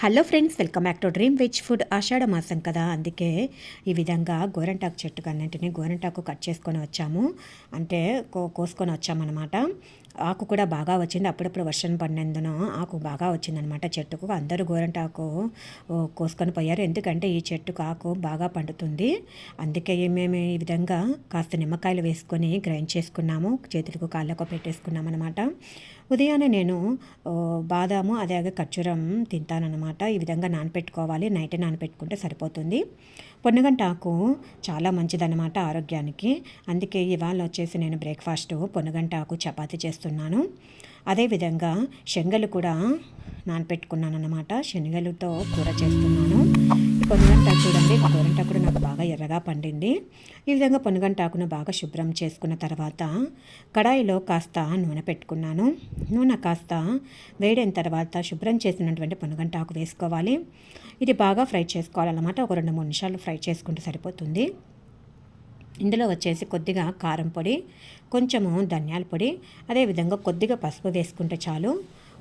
Hello friends welcome back to dream veg food ఆషాఢ మాసం కదా. అందుకే ఈ విధంగా గోరంటాకు చెట్టు అన్నింటినీ గోరంటాకు కట్ చేసుకొని వచ్చాము. అంటే కో కోసుకొని వచ్చామన్నమాట. ఆకు కూడా బాగా వచ్చింది. అప్పుడప్పుడు వర్షం పడినందున ఆకు బాగా వచ్చిందనమాట చెట్టుకు. అందరూ గోరంటాకు కోసుకొని పోయారు. ఎందుకంటే ఈ చెట్టుకు ఆకు బాగా పండుతుంది. అందుకే మేము ఈ విధంగా కాస్త నిమ్మకాయలు వేసుకొని గ్రైండ్ చేసుకున్నాము. చేతులకు కాళ్ళకు పెట్టేసుకున్నాం అనమాట ఉదయాన్నే నేను బాదాము అదే ఖర్జూరం తింటానన్నమాట ఈ విధంగా నానపెట్టుకోవాలి. నైట్ నానపెట్టుకుంటే సరిపోతుంది. పొన్నగంట ఆకు చాలా మంచిదన్నమాట ఆరోగ్యానికి. అందుకే ఇవాళ వచ్చేసి నేను బ్రేక్ఫాస్ట్ పొన్నగంట ఆకు చపాతి చేస్తున్నాను అదేవిధంగా శనగలు కూడా నానపెట్టుకున్నాను అనమాట శనగలతో కూర చేస్తున్నాను. పొనుగంటాకు చూడండి గోరంటాకు కూడా నాకు బాగా ఎర్రగా పండింది. ఈ విధంగా పొనుగంటాకును బాగా శుభ్రం చేసుకున్న తర్వాత కడాయిలో కాస్త నూనె పెట్టుకున్నాను. నూనె కాస్త వేడైన తర్వాత శుభ్రం చేసినటువంటి పొనుగంటాకు వేసుకోవాలి. ఇది బాగా ఫ్రై చేసుకోవాలన్నమాట. ఒక రెండు మూడు నిమిషాలు ఫ్రై చేసుకుంటే సరిపోతుంది. ఇందులో వచ్చేసి కొద్దిగా కారం పొడి కొంచెము ధనియాల పొడి అదేవిధంగా కొద్దిగా పసుపు వేసుకుంటే చాలు.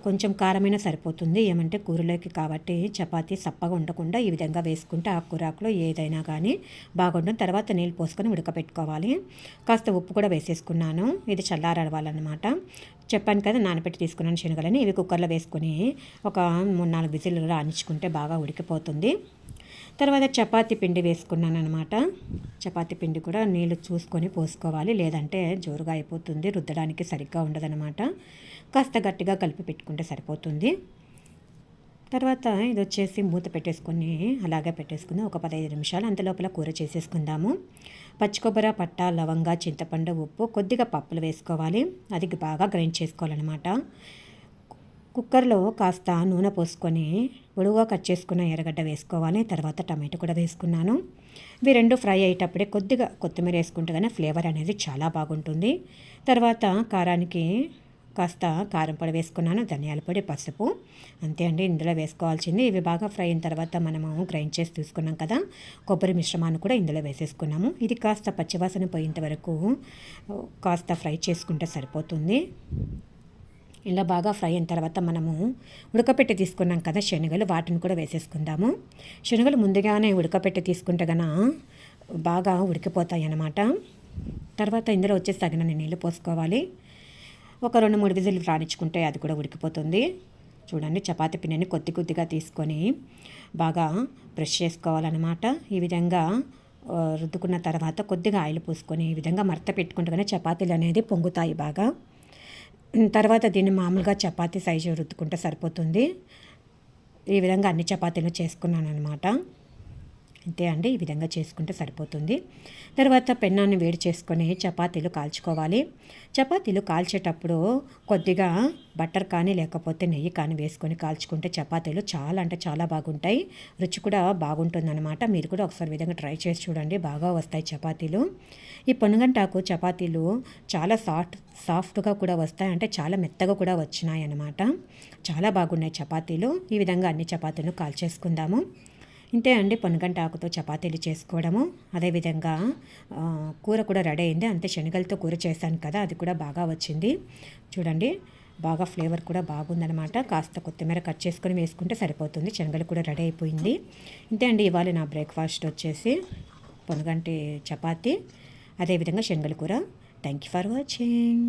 కొంచెం కారమైన సరిపోతుంది. ఏమంటే కూరలోకి కాబట్టి చపాతి సప్పగా ఉండకుండా ఈ విధంగా వేసుకుంటే ఆ కూరాకులో ఏదైనా కానీ బాగుంటుంది తర్వాత నీళ్ళు పోసుకొని ఉడకపెట్టుకోవాలి. కాస్త ఉప్పు కూడా వేసేసుకున్నాను. ఇది చల్లారవాలన్నమాట చెప్పాను కదా నానబెట్టి తీసుకున్నాను శనగలని. ఇవి కుక్కర్లో వేసుకొని ఒక మూడు నాలుగు విజిల్లు రాణించుకుంటే బాగా ఉడికిపోతుంది. తర్వాత చపాతి పిండి వేసుకున్నాను అనమాట చపాతి పిండి కూడా నీళ్ళు చూసుకొని పోసుకోవాలి. లేదంటే జోరుగా అయిపోతుంది. రుద్దడానికి సరిగ్గా ఉండదనమాట కాస్త గట్టిగా కలిపి పెట్టుకుంటే సరిపోతుంది. తర్వాత ఇది వచ్చేసి మూత పెట్టేసుకొని అలాగే పెట్టేసుకుందాం ఒక పదహైదు నిమిషాలు అంతలోపల కూర చేసేసుకుందాము. పచ్చి కొబ్బరి పట్ట లవంగా చింతపండు ఉప్పు కొద్దిగా పప్పులు వేసుకోవాలి. అది బాగా గ్రైండ్ చేసుకోవాలన్నమాట. కుక్కర్లో కాస్త నూనె పోసుకొని పొడుగా కట్ చేసుకున్న ఎర్రగడ్డ వేసుకోవాలి. తర్వాత టమాటో కూడా వేసుకున్నాను. ఇవి రెండు ఫ్రై అయ్యేటప్పుడే కొద్దిగా కొత్తిమీర వేసుకుంటే కానీ ఫ్లేవర్ అనేది చాలా బాగుంటుంది. తర్వాత కారానికి కాస్త కారం పొడి వేసుకున్నాను ధనియాల పొడి పసుపు. అంతే అండి ఇందులో వేసుకోవాల్సింది. ఇవి బాగా ఫ్రై అయిన తర్వాత మనము గ్రైండ్ చేసి తీసుకున్నాం కదా కొబ్బరి మిశ్రమాన్ని కూడా ఇందులో వేసేసుకున్నాము. ఇది కాస్త పచ్చివాసన పోయేంత వరకు కాస్త ఫ్రై చేసుకుంటే సరిపోతుంది. ఇలా బాగా ఫ్రై అయిన తర్వాత మనము ఉడకపెట్టి తీసుకున్నాం కదా శనగలు వాటిని కూడా వేసేసుకుందాము. శనగలు ముందుగానే ఉడకపెట్టి తీసుకుంటే గన బాగా ఉడికిపోతాయి అన్నమాట. తర్వాత ఇందులో వచ్చేసి తగినన్ని నీళ్ళు పోసుకోవాలి. ఒక రెండు మూడు విజిల్లు రాణించుకుంటే అది కూడా ఉడికిపోతుంది. చూడండి చపాతీ పిండిని కొద్ది కొద్దిగా తీసుకొని బాగా బ్రష్ చేసుకోవాలన్నమాట. ఈ విధంగా రుద్దుకున్న తర్వాత కొద్దిగా ఆయిల్ పూసుకొని ఈ విధంగా మరత పెట్టుకుంటే చపాతీలు అనేది పొంగుతాయి బాగా. తర్వాత దీన్ని మామూలుగా చపాతీ సైజు రుద్దుకుంటే సరిపోతుంది. ఈ విధంగా అన్ని చపాతీలు చేసుకున్నాను అనమాట అంతే అండి ఈ విధంగా చేసుకుంటే సరిపోతుంది. తర్వాత పెన్నాన్ని వేడి చేసుకొని చపాతీలు కాల్చుకోవాలి. చపాతీలు కాల్చేటప్పుడు కొద్దిగా బటర్ కానీ లేకపోతే నెయ్యి కానీ వేసుకొని కాల్చుకుంటే చపాతీలు చాలా అంటే చాలా బాగుంటాయి. రుచి కూడా బాగుంటుందన్నమాట. మీరు కూడా ఒకసారి విధంగా ట్రై చేసి చూడండి బాగా వస్తాయి చపాతీలు. ఈ పొనుగంటాకు చపాతీలు చాలా సాఫ్ట్ సాఫ్ట్గా కూడా వస్తాయి అంటే చాలా మెత్తగా కూడా వచ్చినాయి అన్నమాట చాలా బాగున్నాయి చపాతీలు. ఈ విధంగా అన్ని చపాతీలు కాల్చేసుకుందాము. ఇంతే అండి పొనగంట ఆకుతో చపాతీలు చేసుకోవడము. అదేవిధంగా కూర కూడా రెడీ అయింది. అంతే శనగలతో కూర చేశాను కదా అది కూడా బాగా వచ్చింది. చూడండి బాగా ఫ్లేవర్ కూడా బాగుందనమాట కాస్త కొత్తిమీర కట్ చేసుకొని వేసుకుంటే సరిపోతుంది. శనగలు కూడా రెడీ అయిపోయింది. ఇంతే అండి ఇవాళ నా బ్రేక్ఫాస్ట్ వచ్చేసి పొనగంటి చపాతీ అదేవిధంగా శనగలు కూర. Thank you for watching.